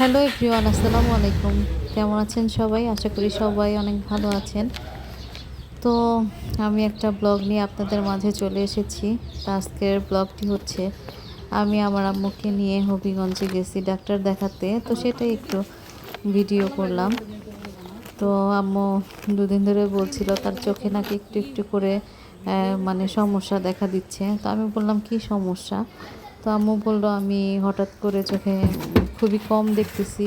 Hello everyone, আসসালামু আলাইকুম। কেমন আছেন সবাই? আশা করি সবাই অনেক ভালো আছেন। তো আমি একটা ব্লগ নিয়ে আপনাদের মাঝে চলে এসেছি। আজকের ব্লগটি হচ্ছে, আমি আমার আম্মুকে নিয়ে হবিগঞ্জে গেছি ডাক্তার দেখাতে। তো সেটাই একটু ভিডিও করলাম। তো আম্মু দুদিন ধরে বলছিল, তার চোখে নাকি একটু একটু করে মানে সমস্যা দেখা দিচ্ছে। তো আমি বললাম, কি সমস্যা? তো আম্মু বলল, আমি হঠাৎ করে চোখে খুবই কম দেখতেছি।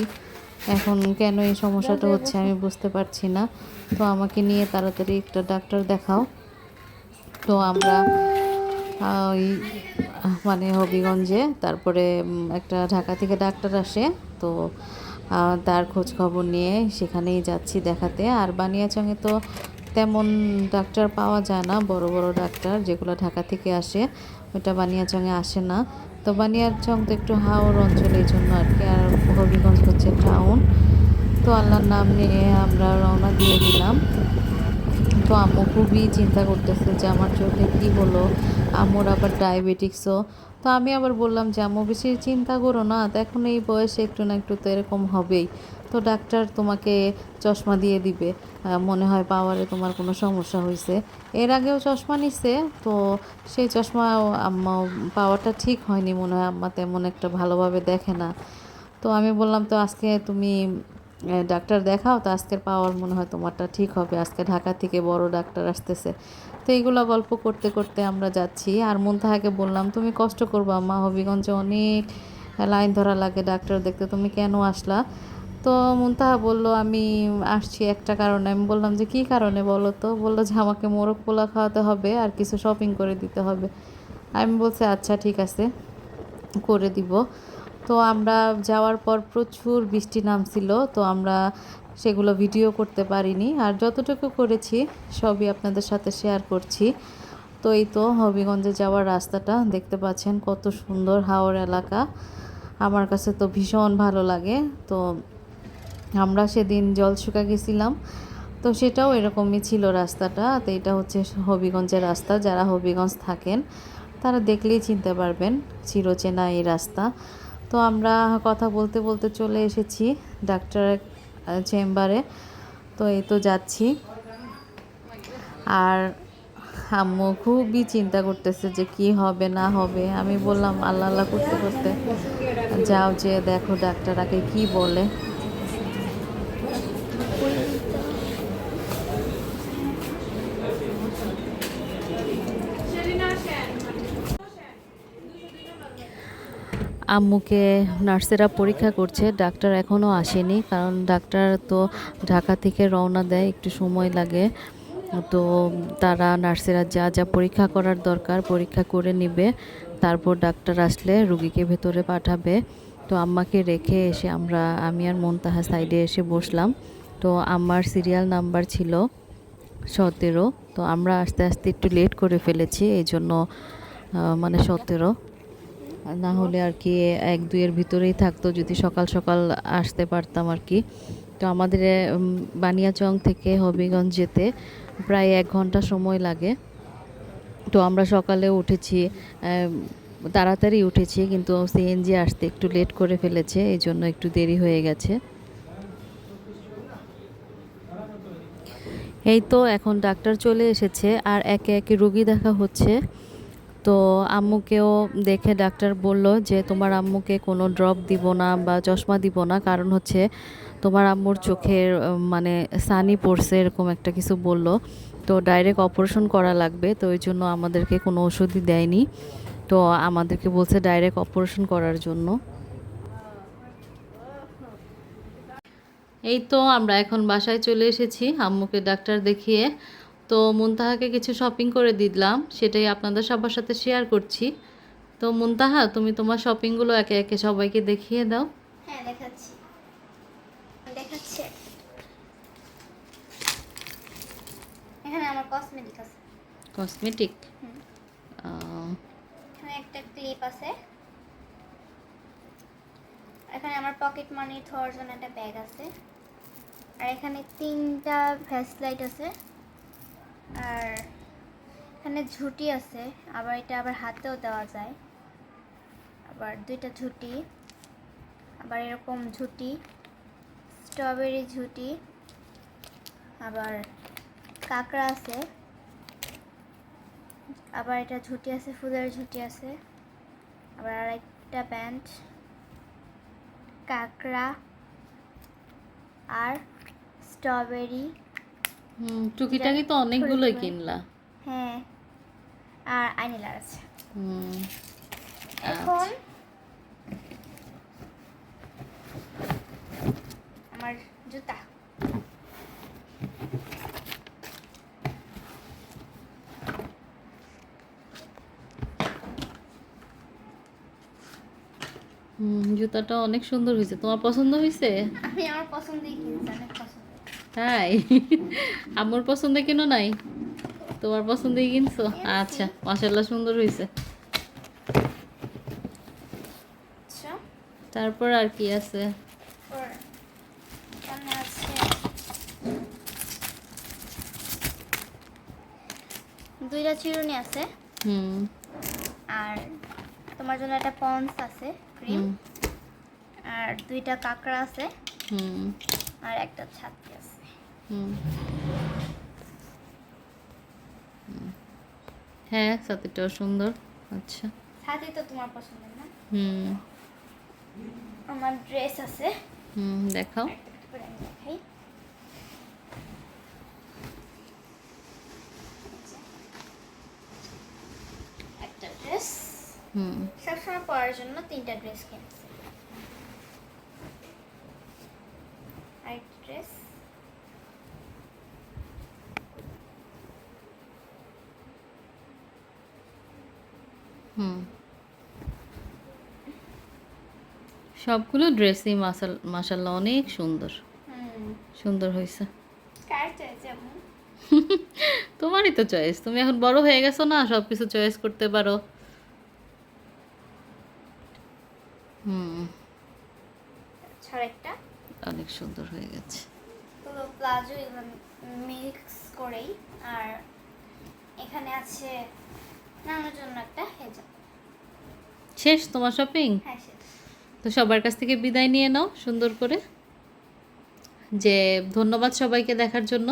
এখন কেন এই সমস্যাটা হচ্ছে আমি বুঝতে পারছি না। তো আমাকে নিয়ে তাড়াতাড়ি একটা ডাক্তার দেখাও। তো আমরা ওই মানে হবিগঞ্জে, তারপরে একটা ঢাকা থেকে ডাক্তার আসে। তো তার খোঁজ খবর নিয়ে সেখানেই যাচ্ছি দেখাতে। আর বানিয়াচংয়ে তো তেমন ডাক্তার পাওয়া যায় না, বড় বড় ডাক্তার যেগুলো ঢাকা থেকে আসে ওটা বানিয়াচংয়ে আসে না। তো বানিয়ারচং তো একটু হাওর অঞ্চল, এই জন্য আর কি, আর হবিগঞ্জ হচ্ছে টাউন। তো আল্লাহর নাম নিয়ে আমরা রওনা দিয়ে দিলাম। তো আম্মু খুবই চিন্তা করতেছে যে আমার চোখে কী হলো, আম্মুর আবার ডায়াবেটিক্সও। তো আমি আবার বললাম যে, আম্মু, বেশি চিন্তা করো না, তো এখন এই বয়সে একটু না একটু তো এরকম হবেই। তো ডাক্তার তোমাকে চশমা দিয়ে দিবে। মনে হয় পাওয়ারে তোমার কোনো সমস্যা হয়েছে এর আগেও চশমা নিছে, তো সেই চশমা আম্মা পাওয়ারটা ঠিক হয়নি, মনে হয় আম্মা তেমন একটা ভালোভাবে দেখে না। তো আমি বললাম, তো আজকে তুমি ডাক্তার দেখাও, তো আজকের পাওয়ার মনে হয় তোমারটা ঠিক হবে। আজকে ঢাকা থেকে বড় ডাক্তার আসতেছে। তো এইগুলো গল্প করতে করতে আমরা যাচ্ছি। আর মুনতাহাকে বললাম, তুমি কষ্ট করবা মা হবিগঞ্জে অনেক লাইন ধরা লাগে, ডাক্তার দেখতে। তুমি কেন আসলা? তো মুনতাহা বলল, আমি আসছি একটা কারণে। আমি বললাম যে, কী কারণে বলো তো? বলল যে, আমাকে মোরগ পোলা খাওয়াতে হবে আর কিছু শপিং করে দিতে হবে। আমি বলছি আচ্ছা ঠিক আছে, করে দিব। তো আমরা যাওয়ার পর প্রচুর বৃষ্টি নামছিল, তো আমরা সেগুলো ভিডিও করতে পারিনি। আর যতটুকু করেছি, সবই আপনাদের সাথে শেয়ার করছি। তো এই তো হবিগঞ্জে যাওয়ার রাস্তাটা, দেখতে পাচ্ছেন কত সুন্দর হাওর এলাকা। আমার কাছে তো ভীষণ ভালো লাগে। তো আমরা সেদিন জল শুকা গেছিলাম, তো সেটাও এরকমই ছিল রাস্তাটা। তো এটা হচ্ছে হবিগঞ্জের রাস্তা, যারা হবিগঞ্জ থাকেন তারা দেখলেই চিনতে পারবেন চিরচেনা এই রাস্তা। তো আমরা কথা বলতে বলতে চলে এসেছি ডাক্তারের চেম্বারে। তো এই তো যাচ্ছি। আর আম্মু খুবই চিন্তা করতেছে যে কি হবে, না হবে। আমি বললাম, আল্লাহ আল্লাহ করতে করতে যাও, যে দেখো ডাক্তার আগে কি বলে। আম্মুকে নার্সেরা পরীক্ষা করছে, ডাক্তার এখনও আসেনি, কারণ ডাক্তার তো ঢাকা থেকে রওনা দেয়, একটু সময় লাগে। তো তারা নার্সেরা যা যা পরীক্ষা করার দরকার, পরীক্ষা করে নেবে। তারপর ডাক্তার আসলে রুগীকে ভেতরে পাঠাবে। তো আম্মাকে রেখে এসে আমরা, আমি আর মনতাহা সাইডে এসে বসলাম। তো আমার সিরিয়াল নাম্বার ছিল সতেরো। তো আমরা আস্তে আস্তে একটু লেট করে ফেলেছি এই জন্য মানে সতেরো। না হলে আর কি এক দুইয়ের ভিতরেই থাকতো যদি সকাল সকাল আসতে পারতাম আর কি। তো আমাদের বানিয়াচং থেকে হবিগঞ্জ যেতে প্রায় এক ঘণ্টা সময় লাগে। তো আমরা সকালে উঠেছি তাড়াতাড়ি উঠেছি কিন্তু সিএনজি আসতে একটু লেট করে ফেলেছে এই জন্য একটু দেরি হয়ে গেছে। এই তো এখন ডাক্তার চলে এসেছে আর একে একে রুগী দেখা হচ্ছে। তো আম্মুকেও দেখে ডাক্তার বলল যে, তোমার আম্মুকে কোনো ড্রপ দিব না বা চশমা দিব না। কারণ হচ্ছে তোমার আম্মুর চোখের মানে সানি পড়ছে এরকম একটা কিছু বলল। তো ডাইরেক্ট অপারেশন করা লাগবে। তো ওই জন্য আমাদেরকে কোনো ওষুধই দেয়নি। তো আমাদেরকে বলছে ডাইরেক্ট অপারেশন করার জন্য। এই তো আমরা এখন বাসায় চলে এসেছি। আম্মুকে ডাক্তার দেখিয়ে তো মুনতাহাকে কিছু শপিং করে দিলাম সেটাই আপনাদের সবার সাথে শেয়ার করছি। তো মুনতাহা তুমি তোমার শপিংগুলো একে একে সবাইকে দেখিয়ে দাও। হ্যাঁ দেখাচ্ছি। দেখাচ্ছি। এখানে আমার কসমেটিক আছে। কসমেটিক হুম। এখানে একটা ক্লিপ আছে। এখানে আমার পকেট মানি থোয়ার জন্য একটা ব্যাগ আছে। আর এখানে তিনটা ভ্যাস লাইট আছে। আর এখানে ঝুটি আছে, আবার এটা আবার হাতেও দেওয়া যায়। আবার দুইটা ঝুটি, আবার এরকম ঝুটি, স্ট্রবেরি ঝুটি, আবার কাঁকড়া আছে, আবার এটা ঝুটি আছে, ফুলের ঝুটি আছে, আবার আরেকটা প্যান্ট কাঁকড়া, আর স্ট্রবেরি হুম টুকিটাকি তো অনেকগুলোই কিনলা। হ্যাঁ আর আইনিলার আছে। হুম এখন আমার জুতা। হুম জুতাটা অনেক সুন্দর হয়েছে। তোমার পছন্দ হয়েছে? আমি আমার পছন্দই কিনছি অনেক পছন্দ। তাই? আমার পছন্দে কেন নাই? তোমার পছন্দেই কিনছো? আচ্ছা মাসাল্লাহ সুন্দর হয়েছে আচ্ছা। তারপর আর কি আছে? দুইটা চিরুনি আছে। হুম। আর তোমার জন্য একটা পন্স আছে ক্রিম। আর দুইটা কাঁকড়া আছে। হুম। আর একটা ছাতি আছে হুম হুম। হ্যাঁ সাথেটাও সুন্দর। আচ্ছা। ছাতি তো তোমার পছন্দের না? হুম। আমার ড্রেস আছে। হুম দেখাও। দেখাই। একটা ড্রেস। হুম। সবসময় পরার জন্য তিনটা ড্রেস কিনেছি আরেকটা ড্রেস হুম। সবগুলো ড্রেসই মাসাল মাসাল্লাহ অনেক সুন্দর। সুন্দর হয়েছে। তোমারই তো চয়েস তুমি এখন বড় হয়ে গেছো না সব কিছু চয়েস করতে পারো। হুম। একটা অনেক সুন্দর হয়ে গেছে। পুরো প্লাজো মিক্স করেই। আর এখানে আছে নানার জন্য একটা হেজাব শেষ তোমার শপিং হ্যাঁ শেষ। তো সবার কাছ থেকে বিদায় নিয়ে নাও সুন্দর করে। যে ধন্যবাদ সবাইকে দেখার জন্য।